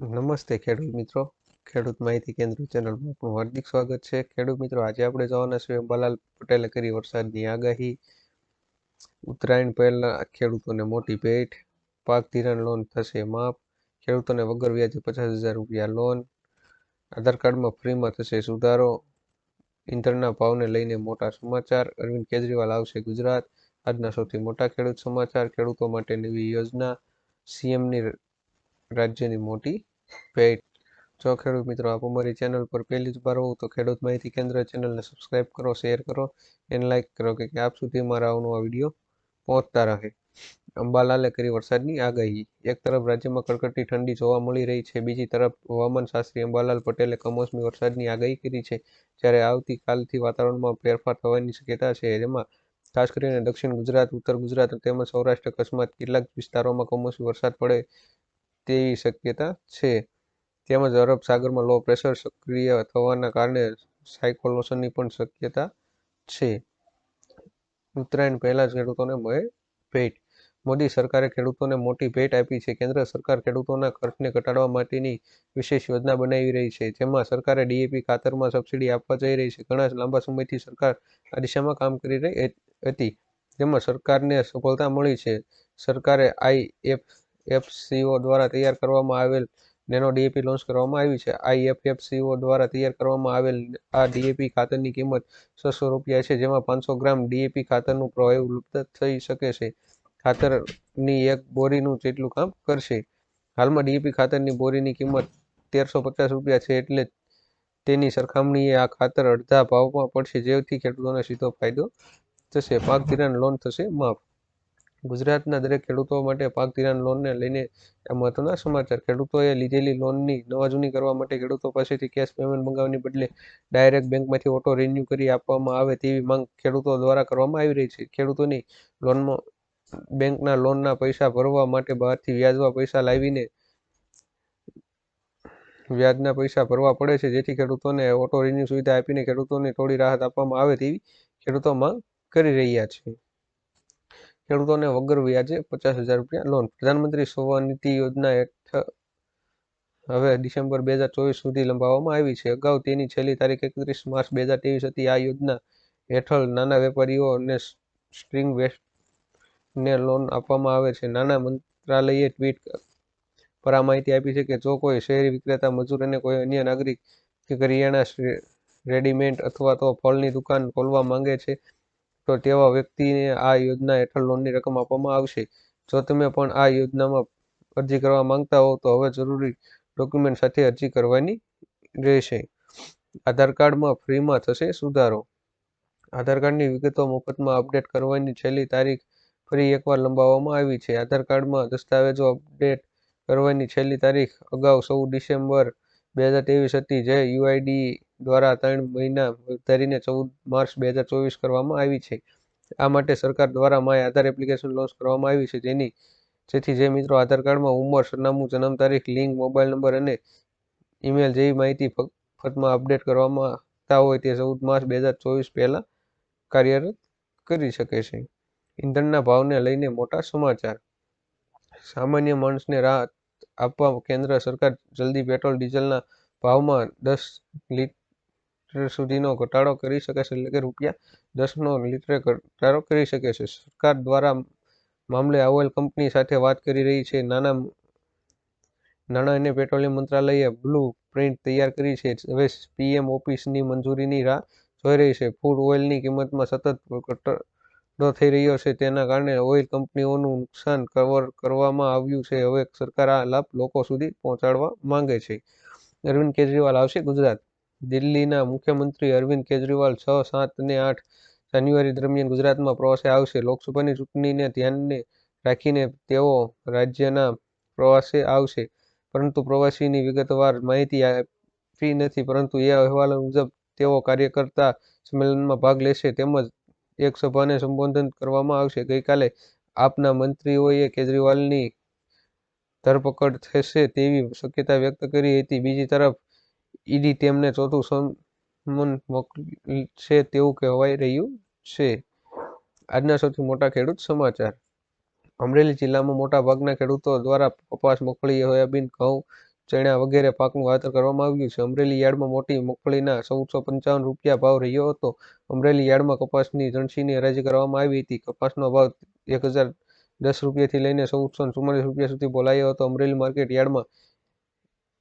નમસ્તે ખેડૂત મિત્રો. ખેડૂત માહિતી કેન્દ્ર ચેનલમાં આપનું હાર્દિક સ્વાગત છે. ખેડૂત મિત્રો, આજે આપણે જવાના છીએ અંબાલાલ પટેલે કરી વરસાદની આગાહી. ઉત્તરાયણ પહેલા ખેડૂતોને મોટી ભેટ. પાક ધિરાણ લોન થશે માફ. ખેડૂતોને વગર વ્યાજે પચાસ હજાર રૂપિયા લોન. આધાર કાર્ડમાં ફ્રીમાં થશે સુધારો. ઈંધણના ભાવને લઈને મોટા સમાચાર. અરવિંદ કેજરીવાલ આવશે ગુજરાત. આજના સૌથી મોટા ખેડૂત સમાચાર. ખેડૂતો માટે નવી યોજના. સીએમની રાજ્યની મોટી ભેટ જો ખેડૂત મિત્રો, આપ અમારી ચેનલ પર પહેલી જ વાર હોવ તો ખેડૂત માહિતી કેન્દ્ર ચેનલને સબસ્ક્રાઇબ કરો શેર કરો એને લાઇક કરો કે આપ સુધી મારા આવનો વીડિયો પહોંચતા રહે. અંબાલાલે કરી વરસાદની આગાહી. એક તરફ રાજ્યમાં કડકડતી ઠંડી જોવા મળી રહી છે, બીજી તરફ હવામાન શાસ્ત્રી અંબાલાલ પટેલે કમોસમી વરસાદની આગાહી કરી છે, જ્યારે આવતીકાલથી વાતાવરણમાં ફેરફાર થવાની શક્યતા છે. જેમાં ખાસ કરીને દક્ષિણ ગુજરાત, ઉત્તર ગુજરાત તેમજ સૌરાષ્ટ્ર કચ્છમાં કેટલાક વિસ્તારોમાં કમોસમી વરસાદ પડે તેવી શક્યતા છે. તેમજ અરબ સાગરમાં લો પ્રેશર સક્રિય થવાના કારણે સાયકોલોશનની પણ શક્યતા છે. ઉત્તરાયણ પહેલા જ ખેડૂતોને મળે ભેટ. મોદી સરકારે ખેડૂતોને મોટી ભેટ આપી છે. કેન્દ્ર સરકાર ખેડૂતોના ખર્ચને ઘટાડવા માટેની વિશેષ યોજના બનાવી રહી છે. જેમાં સરકારે ડીએપી ખાતરમાં સબસિડી આપવા જઈ રહી છે. ઘણા લાંબા સમયથી સરકાર આ દિશામાં કામ કરી રહી હતી. જેમાં સરકારને સફળતા મળી છે. સરકારે આઈએફ એફસીઓ દ્વારા તૈયાર કરવામાં આવેલ નેનો ડીએપી લોન્ચ કરવામાં આવી છે. આઈએફએફસીઓ દ્વારા તૈયાર કરવામાં આવેલ આ ડીએપી ખાતરની કિંમત છસો રૂપિયા છે, જેમાં પાંચસો ગ્રામ ડીએપી ખાતરનું પ્રવાહી ઉપલબ્ધ થઈ શકે છે. ખાતરની એક બોરીનું જેટલું કામ કરશે. હાલમાં ડીએપી ખાતરની બોરીની કિંમત તેરસો પચાસ રૂપિયા છે, એટલે તેની સરખામણીએ આ ખાતર અડધા ભાવમાં પડશે, જેથી ખેડૂતોને સીધો ફાયદો થશે. પાક ધિરાણ લોન થશે, માફ ગુજરાતના દરેક ખેડૂતો માટે પાક ધિરાણ લોનને લઈને આ મહત્વના સમાચાર. ખેડૂતોએ લીધેલી લોનની નવાજૂની કરવા માટે ખેડૂતો પાસેથી કેશ પેમેન્ટ મંગાવવાની બદલે ડાયરેક્ટ બેંકમાંથી ઓટો રિન્યુ કરી આપવામાં આવે તેવી માંગ ખેડૂતો દ્વારા કરવામાં આવી રહી છે. ખેડૂતોની લોનમાં બેંકના લોનના પૈસા ભરવા માટે બહારથી વ્યાજવા પૈસા લાવીને વ્યાજના પૈસા ભરવા પડે છે, જેથી ખેડૂતોને ઓટો રિન્યુ સુવિધા આપીને ખેડૂતોને થોડી રાહત આપવામાં આવે તેવી ખેડૂતો માંગ કરી રહ્યા છે. ખેડૂતોને વગર વ્યાજે પચાસ હજાર રૂપિયા લોન પ્રધાનમંત્રી સ્વનિધિ યોજના હેઠળ હવે ડિસેમ્બર બે હજાર ચોવીસ સુધી લંબાવવામાં આવી છે. અગાઉ તેની છેલ્લી તારીખ એકત્રીસ માર્ચ બે હજાર ત્રેવીસ હતી. આ યોજના હેઠળ નાના વેપારીઓ અને સ્ટ્રિંગ વેસ્ટને લોન આપવામાં આવે છે. નાના મંત્રાલયે ટ્વીટ પર આ માહિતી આપી છે કે જો કોઈ શહેરી વિક્રેતા, મજૂર અને કોઈ અન્ય નાગરિક કે કરિયાણા રેડીમેડ અથવા તો ફળની દુકાન ખોલવા માંગે છે તો તેવા વ્યક્તિને આ યોજના હેઠળ લોનની રકમ આપવામાં આવશે. જો તમે પણ આ યોજનામાં અરજી કરવા માંગતા હો, તો હવે જરૂરી ડોક્યુમેન્ટ સાથે અરજી કરવાની રહેશે. આધાર કાર્ડમાં ફ્રીમાં થશે સુધારો. આધાર કાર્ડની વિગતો મફતમાં અપડેટ કરવાની છેલ્લી તારીખ ફરી એકવાર લંબાવવામાં આવી છે. આધાર કાર્ડમાં દસ્તાવેજો અપડેટ કરવાની છેલ્લી તારીખ અગાઉ સૌ ડિસેમ્બર બે હજાર ત્રેવીસ હતી, જે યુઆઈડી દ્વારા ત્રણ મહિના વધારીને ચૌદ માર્ચ બે હજાર ચોવીસ કરવામાં આવી છે. આ માટે સરકાર દ્વારા માય આધાર એપ્લિકેશન લોન્ચ કરવામાં આવી છે. જેની, જેથી જે મિત્રો આધાર કાર્ડમાં ઉંમર, સરનામું, જન્મ તારીખ, લિંક, મોબાઈલ નંબર અને ઈમેલ જેવી માહિતી મફતમાં અપડેટ કરવામાં આવતા હોય તે ચૌદ માર્ચ બે હજાર ચોવીસ પહેલાં કાર્યરત કરી શકે છે. ઈંધણના ભાવને લઈને મોટા સમાચાર. સામાન્ય માણસને રાહત આપવા કેન્દ્ર સરકાર જલ્દી પેટ્રોલ, ડીઝલના ભાવમાં દસ સુધીનો ઘટાડો કરી શકે છે, એટલે કે રૂપિયા દસનો લીટરે ઘટાડો કરી શકે છે. સરકાર દ્વારા મામલે ઓઇલ કંપની સાથે વાત કરી રહી છે. નાના નાણાં અને પેટ્રોલિયમ મંત્રાલયે બ્લુ પ્રિન્ટ તૈયાર કરી છે. હવે પીએમ ઓફિસની મંજૂરીની રાહ જોઈ રહી છે. ફૂડ ઓઇલની કિંમતમાં સતત ઘટાડો થઈ રહ્યો છે. તેના કારણે ઓઇલ કંપનીઓનું નુકસાન કવર કરવામાં આવ્યું છે. હવે સરકાર આ લાભ લોકો સુધી પહોંચાડવા માંગે છે. અરવિંદ કેજરીવાલ આવશે ગુજરાત. દિલ્હીના મુખ્યમંત્રી અરવિંદ કેજરીવાલ છ, સાત અને આઠ જાન્યુઆરી દરમિયાન ગુજરાતમાં પ્રવાસે આવશે. લોકસભાની ચૂંટણીને ધ્યાને રાખીને તેઓ રાજ્યના પ્રવાસે આવશે. પરંતુ પ્રવાસીની વિગતવાર માહિતી આપી નથી. પરંતુ એ અહેવાલો મુજબ તેઓ કાર્યકર્તા સંમેલનમાં ભાગ લેશે તેમજ એક સભાને સંબોધન કરવામાં આવશે. ગઈકાલે આપના મંત્રીઓએ કેજરીવાલની ધરપકડ થશે તેવી શક્યતા વ્યક્ત કરી હતી. બીજી તરફ ઈડી તેમને ચોથું સમન મોકલશે તેવું કહેવાય રહ્યું છે. આજના સૌથી મોટા ખેડૂત સમાચાર. અમરેલી જિલ્લામાં મોટા ભાગના ખેડૂતો દ્વારા કપાસ મગફળી, સોયાબીન, ઘઉં, ચણા વગેરે પાકનું વાવેતર કરવામાં આવ્યું છે. અમરેલી યાર્ડમાં મોટી મગફળીના ચૌદસો પંચાવન રૂપિયા ભાવ રહ્યો હતો. અમરેલી યાર્ડમાં કપાસની જણસીની હરાજી કરવામાં આવી હતી. કપાસનો ભાવ એક હજાર દસ રૂપિયાથી લઈને ચૌદસો ચુમ્માલીસ રૂપિયા સુધી બોલાયો હતો. અમરેલી માર્કેટ યાર્ડમાં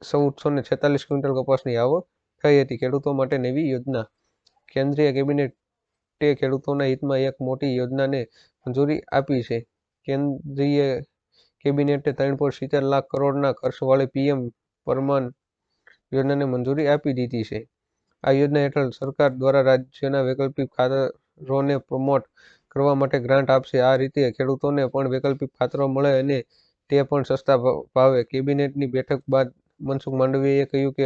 ચૌદસો ને છેતાલીસ ક્વિન્ટલ કપાસની આવક થઈ હતી. ખેડૂતો માટે નવી યોજના. કેન્દ્રીય કેબિનેટે ખેડૂતોના હિતમાં એક મોટી યોજનાને મંજૂરી આપી છે. કેન્દ્રીય કેબિનેટે ત્રણ પોઈન્ટ સિત્તેર લાખ કરોડના ખર્ચવાળી પીએમ પરમાન યોજનાને મંજૂરી આપી દીધી છે. આ યોજના હેઠળ સરકાર દ્વારા રાજ્યના વૈકલ્પિક ખાતરોને પ્રમોટ કરવા માટે ગ્રાન્ટ આપશે. આ રીતે ખેડૂતોને પણ વૈકલ્પિક ખાતરો મળે અને તે પણ સસ્તા ભાવે. કેબિનેટની બેઠક બાદ મનસુખ માંડવીએ કહ્યું કે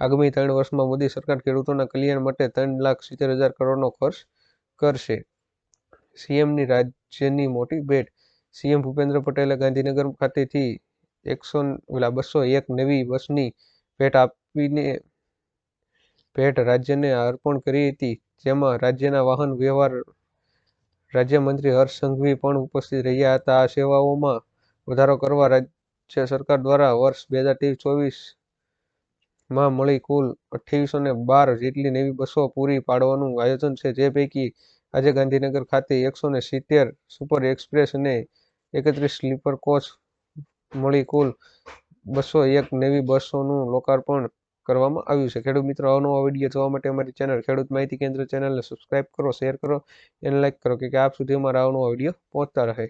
આગામી ત્રણ વર્ષમાં મોદી સરકાર ખેડૂતોના કલ્યાણ માટે ત્રણ લાખ સિત્તેર હજાર કરોડનો ખર્ચ કરશે. સીએમની રાજ્યની મોટી ભેટ. સીએમ ભૂપેન્દ્ર પટેલે ગાંધીનગર ખાતેથી એકસો બસો એક નવી બસની ભેટ આપીને ભેટ રાજ્યને અર્પણ કરી હતી. જેમાં રાજ્યના વાહન વ્યવહાર રાજ્યમંત્રી હર્ષ સંઘવી પણ ઉપસ્થિત રહ્યા હતા. આ સેવાઓમાં વધારો કરવા રાજ્ય સરકાર દ્વારા વર્ષ બે હજાર ત્રેવીસ ચોવીસમાં મળી કુલ અઠ્યાવીસો ને બાર જેટલી નવી બસો પૂરી પાડવાનું આયોજન છે. જે પૈકી આજે ગાંધીનગર ખાતે એકસો ને સિત્તેર સુપર એક્સપ્રેસ અને એકત્રીસ સ્લીપર કોચ મળી કુલ બસો એક નવી બસોનું લોકાર્પણ કરવામાં આવ્યું છે. ખેડૂત મિત્રો અવનવો વીડિયો જોવા માટે અમારી ચેનલ ખેડૂત માહિતી કેન્દ્ર ચેનલને સબસ્ક્રાઇબ કરો શેર કરો અને લાઇક કરો કે આપ સુધી અમારા અવનવો વીડિયો પહોંચતા રહે.